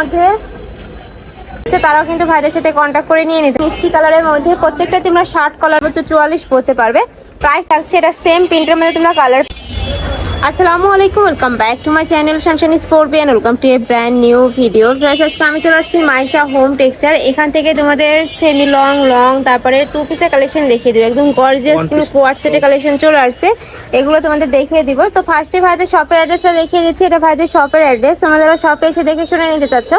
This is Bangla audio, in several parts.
মধ্যে তারাও কিন্তু ভাইদের সাথে কন্ট্যাক্ট করে নিয়ে নিতে। মিষ্টি কালারের মধ্যে প্রত্যেকটা তোমরা শার্ট কালার হচ্ছে চুয়াল্লিশ পরতে পারবে। প্রাইস থাকছে এটা সেম প্রিন্টের মধ্যে তোমরা কালার আসসালামু আলাইকুম welcome back to my channel শামশানি স্পোর্টবিয়ান welcome to a brand new video আজকে আমি চলে আসছি মাইশা হোম টেক্সচার এখান থেকে তোমাদের সেমি লং লং তারপরে টু পিসের কালেকশন দেখিয়ে দেবো। একদম গর্জিয়াস কিন্তু. কোয়ার সেটের কালেকশন চলে আসছে। এগুলো তোমাদের দেখিয়ে দিব। তো ফার্স্টে ভাইদের শপের অ্যাড্রেসটা দেখিয়ে দিচ্ছি। এটা ভাইদের শপের অ্যাড্রেস তোমরা যারা শপে এসে দেখে শুনে নিতে চাচ্ছ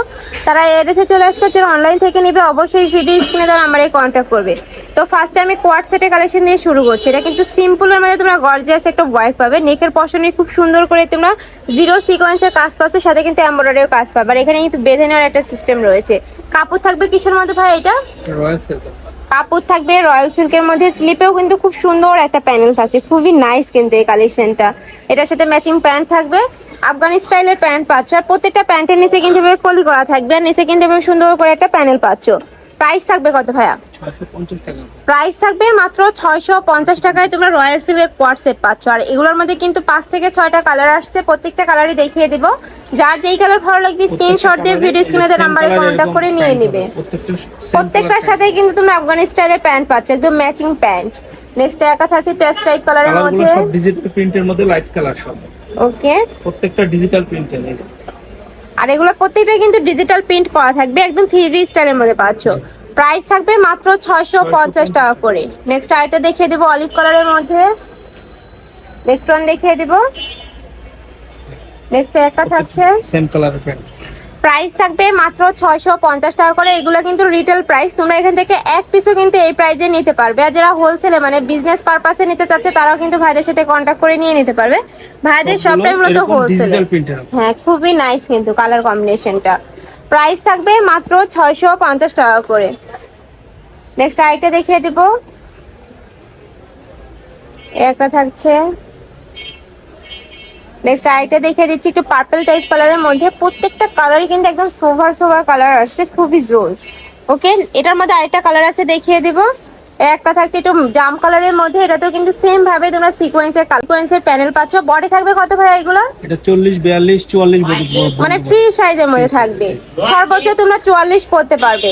তারা এই অ্যাড্রেসে চলে আসবে। যারা অনলাইন থেকে নেবে অবশ্যই ভিডিও স্ক্রিনে দেওয়ার নাম্বারে কন্ট্যাক্ট করবে। তো ফার্স্টে আমি কোয়ার সেটের কালেকশন দিয়ে শুরু করছি। এটা কিন্তু সিম্পলের মধ্যে তোমরা গর্জিয়াস একটা ওয়ার্ক পাবে। নেকের পশনে খুব সুন্দর করে তোমরা জিরো সিকোয়েন্সের কাজ পাচ্ছ সাথে কিন্তু এমব্রয়ডারিও কাজ পাবে। আর এখানে কিন্তু বেঁধে নেওয়ার একটা সিস্টেম রয়েছে। কাপড় থাকবে কিসের মধ্যে ভাই এটা? কাপড় থাকবে রয়্যাল সিল্কের মধ্যে। স্লিপেও কিন্তু খুব সুন্দর একটা প্যানেল থাকছে। খুবই নাইস কিন্তু এই কালেকশনটা এটার সাথে ম্যাচিং প্যান্ট থাকবে। আফগানি স্টাইলের প্যান্ট পাচ্ছ। আর প্রত্যেকটা প্যান্টের নিচে কিন্তু কলি করা থাকবে। আর নিচে কিন্তু সুন্দর করে একটা প্যানেল পাচ্ছ। প্রাইস থাকবে কত ভাইয়া? প্রাইস থাকবে মাত্র ছয়শো পঞ্চাশ টাকায় তোমরা রয়্যাল সিল্কের কোয়ার সেট পাচ্ছ। আর এগুলোর মধ্যে কিন্তু পাঁচ থেকে ছয়টা কালার আসছে প্রত্যেকটা কালারই দেখিয়ে দিব। যার যেই কালার ভালো লাগবে স্ক্রিনশট দিয়ে ভিডিও স্ক্রিনে নাম্বারে কন্ট্যাক্ট করে নিয়ে নিবে। প্রত্যেকটার সাথে কিন্তু তোমরা আফগানি স্টাইলের প্যান্ট পাচ্ছ একদম ম্যাচিং প্যান্ট নেক্সট একটা থাকছে পেস্ট টাইপ কালারের মধ্যে। ডিজিটাল প্রিন্টের মধ্যে লাইট কালার সব। ওকে প্রত্যেকটা ডিজিটাল প্রিন্টের আর এগুলো প্রত্যেকটাই কিন্তু ডিজিটাল প্রিন্ট করা থাকবে একদম থ্রি ডি স্টাইলের মধ্যে পাচ্ছ। প্রাইস থাকবে মাত্র ছয়শো পঞ্চাশ টাকা করে। নেক্সট আরেকটা দেখিয়ে দেবো অলিভ কালারের মধ্যে। নেক্সট ওয়ান দেখিয়ে দেবো। নেক্সট একটা থাকছে। সেম কালারের প্যান্ট প্রাইস থাকবে মাত্র ছয়শো পঞ্চাশ টাকা করে। এগুলো কিন্তু রিটেল প্রাইস তোমরা এখান থেকে এক পিসও কিন্তু এই প্রাইজে নিতে পারবে। আর যারা হোলসেলে মানে বিজনেস পারপাসে নিতে চাচ্ছে তারাও কিন্তু ভাইদের সাথে কন্ট্যাক্ট করে নিয়ে নিতে পারবে। ভাইদের সবটাই মূলত হোলসেলে হ্যাঁ খুবই নাইস কিন্তু কালার কম্বিনেশনটা প্রাইস থাকবে মাত্র ছয়শো পঞ্চাশ টাকা করে। নেক্সট আরেকটা দেখিয়ে দিব। একটা থাকছে। নেক্সট আরেকটা দেখিয়ে দিচ্ছি একটু পার্পল টাইপ কালারের মধ্যে প্রত্যেকটা কালারই কিন্তু একদম সোভার সোভার কালার আসছে খুবই জোস। ওকে এটার মধ্যে আরেকটা কালার আছে দেখিয়ে দিব। একটা থাকছে একটু জাম কালারের মধ্যে এটাতেও কিন্তু সেম ভাবে তোমরা সিকোয়েন্সের সিকোয়েন্সের প্যানেল পাচ্ছ। বডি থাকবে কত ভাই এগুলো? এটা চল্লিশ বিয়াল্লিশ চুয়াল্লিশ বডি মানে ফ্রি সাইজের মধ্যে থাকবে। সর্বোচ্চ তোমরা চুয়াল্লিশ পড়তে পারবে।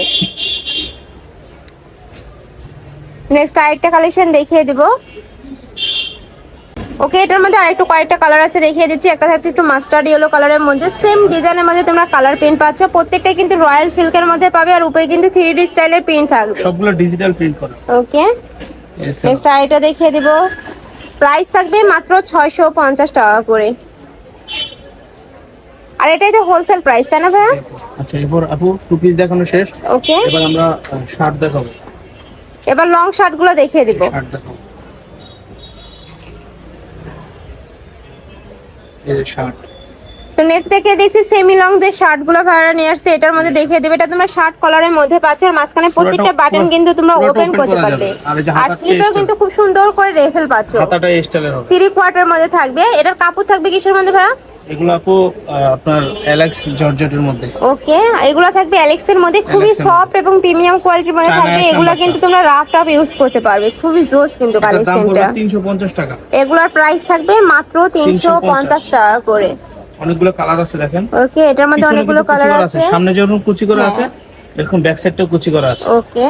নেক্সট আরেকটা কালেকশন দেখিয়ে দিব। ওকে এটার মধ্যে আরেকটু কয়েকটা কালার আছে দেখিয়ে দিচ্ছি। একটা থাকছে একটু মাস্টার্ড ইয়েলো কালারের মধ্যে। সেম ডিজাইনের মধ্যে তোমরা কালার প্রিন্ট পাচ্ছ। প্রত্যেকটাই কিন্তু রয়্যাল সিল্কের মধ্যে পাবে আর উপরে কিন্তু থ্রি ডি স্টাইলের প্রিন্ট থাকবে। সবগুলো ডিজিটাল প্রিন্ট করা। ওকে নেক্সট আরেকটা দেখিয়ে দিব। প্রাইস থাকবে মাত্র ছয়শো পঞ্চাশ টাকা করে। আর এটাই তো হোলসেল প্রাইস তাই না ভাইয়া? আচ্ছা এরপর আপু টু পিস দেখানো শেষ। ওকে এবার আমরা শার্ট দেখাবো। এবার লং শার্টগুলো দেখিয়ে দিব। শার্ট দেখাবো এই যে শার্ট তো নেক্সট দেখে দিয়েছি সেমি লং যে শার্টগুলো ভাড়া নিয়ে আসছে এটার মধ্যে দেখিয়ে দেবে। এটা তোমরা শার্ট কলারের মধ্যে পাচ্ছ আর মাঝখানে প্রত্যেকটা বাটন কিন্তু তোমরা ওপেন করতে পারবে। আর স্লিপেও কিন্তু খুব সুন্দর করে রেফেল পাচ্ছ। থ্রি কোয়ার্টার মধ্যে থাকবে। এটার কাপড় থাকবে কিসের মধ্যে ভাইয়া? এগুলো আপু আপনার অ্যালেক্স জর্জেটের মধ্যে। ওকে এগুলো থাকবে অ্যালেক্স এর মধ্যে খুবই সফট এবং প্রিমিয়াম কোয়ালিটির মধ্যে থাকবে। এগুলো কিন্তু তোমরা রাফ টাফ ইউজ করতে পারবে। খুবই জোস কিন্তু কালেকশনটা তিনশো পঞ্চাশ টাকা। এগুলোর প্রাইস থাকবে মাত্র তিনশো পঞ্চাশ টাকা করে। অনেকগুলো কালার আছে দেখেন। ওকে এটার মধ্যে অনেকগুলো কালার আছে। সামনে যেরকম কুচি করা আছে হ্যাঁ। এরকম ব্যাক সাইডটাও কুচি করা আছে। ওকে।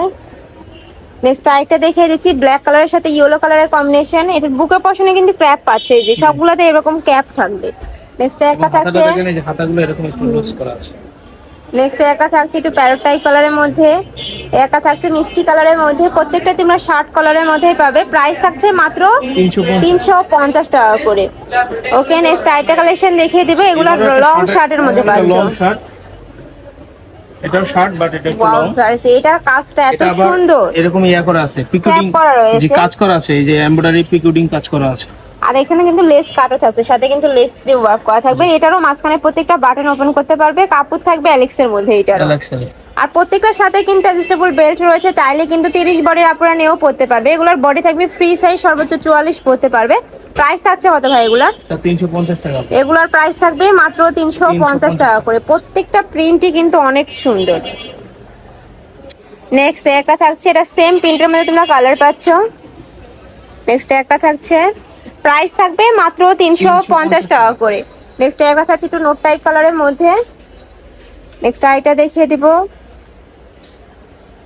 নেক্সট আরেকটা দেখিয়ে দিচ্ছি ব্ল্যাক কালারের সাথে ইয়েলো কালারের কম্বিনেশন এটার বুকের পশনে কিন্তু ক্র্যাপ এই যে সবগুলোতে এরকম ক্যাপ থাকবে। নেক্সট একটা থাকছে হাতাগুলো এরকম একটু লুজ করা আছে। নেক্সট একটা থাকছে একটু প্যারট টাইপ কালারের মধ্যে। একটা থাকছে মিষ্টি কালারের মধ্যে। প্রত্যেকটা তোমরা শার্ট কালারের মধ্যেই পাবে। প্রাইস থাকছে মাত্র তিনশো পঞ্চাশ। টাকা করে। ওকে নেক্সট আরেকটা কালেকশন দেখিয়ে দিবে। এগুলো লং শার্টের মধ্যে পাচ্ছ। এটাও শার্ট বাট এটা একটু লং এটার কাজটা এত সুন্দর। এরকম ইয়া করা আছে। পিকুডিং করা রয়েছে। যে কাজ করা আছে এই যে এমব্রয়ডারি পিকুডিং কাজ করা আছে। আর এখানে কিন্তু লেস কাটও থাকছে সাথে কিন্তু লেস দিয়ে ওয়ার্ক করা থাকবে। এটারও মাঝখানে প্রত্যেকটা বাটন ওপেন করতে পারবে কাপড় থাকবে অ্যালেক্সের মধ্যে এটারও। আর প্রত্যেকটার সাথে কিন্তু অ্যাডজাস্টেবল বেল্ট রয়েছে চাইলে কিন্তু তিরিশ বডির আপনারা নিয়েও পড়তে পারবে। এগুলোর বডি থাকবে ফ্রি সাইজ সর্বোচ্চ চুয়াল্লিশ পড়তে পারবে। প্রাইস থাকছে কত ভাই এগুলার টাকা। এগুলোর প্রাইস থাকবে মাত্র তিনশো পঞ্চাশ টাকা করে। প্রত্যেকটা প্রিন্টই কিন্তু অনেক সুন্দর। নেক্সট একটা থাকছে এটা সেম প্রিন্টের মধ্যে তোমরা কালার পাচ্ছ। নেক্সট একটা থাকছে। প্রাইস থাকবে মাত্র তিনশো পঞ্চাশ টাকা করে। নেক্সট একটা থাকছে একটু নোট টাইপ কালারের মধ্যে। নেক্সট আইটা দেখিয়ে দিব।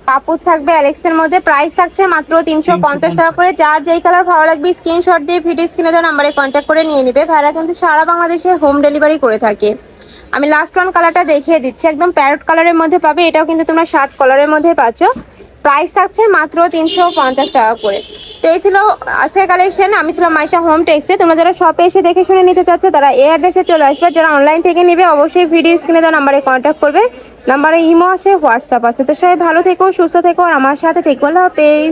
কাপড় থাকবে অ্যালেক্সের মধ্যে। প্রাইস থাকছে মাত্র তিনশো পঞ্চাশ টাকা করে। যার যেই কালার ভালো লাগবে স্ক্রিনশট দিয়ে ভিডিও স্ক্রিনে দেওয়া নাম্বারে কন্ট্যাক্ট করে নিয়ে নিবে। ভাইরা কিন্তু সারা বাংলাদেশে হোম ডেলিভারি করে থাকে। আমি লাস্ট ওয়ান কালারটা দেখিয়ে দিচ্ছি। একদম প্যারট কালারের মধ্যে পাবে। এটাও কিন্তু তোমরা শার্ট কালারের মধ্যে পাচ্ছ। প্রাইস থাকছে মাত্র তিনশো পঞ্চাশ টাকা করে। তো এই ছিল আজকের কালেকশন আমি ছিলাম মাইশা হোম টেক্সে। তোমরা যারা শপে এসে দেখে শুনে নিতে চাচ্ছ, তারা এই অ্যাড্রেসে চলে আসবে। যারা অনলাইন থেকে নেবে, অবশ্যই ভিডিও স্ক্রিনে দেওয়া নাম্বারে কন্ট্যাক্ট করবে। নাম্বারে ইমো আছে হোয়াটসঅ্যাপ আছে। তো সবাই ভালো থেকো, সুস্থ থেকো, আর আমার সাথে থেকো। আল্লাহ হাফেজ।